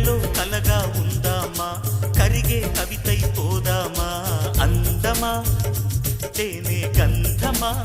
కలగా ఉందామా? కరిగే కవితై పోదామా? అందమా? తేనే గంధమా?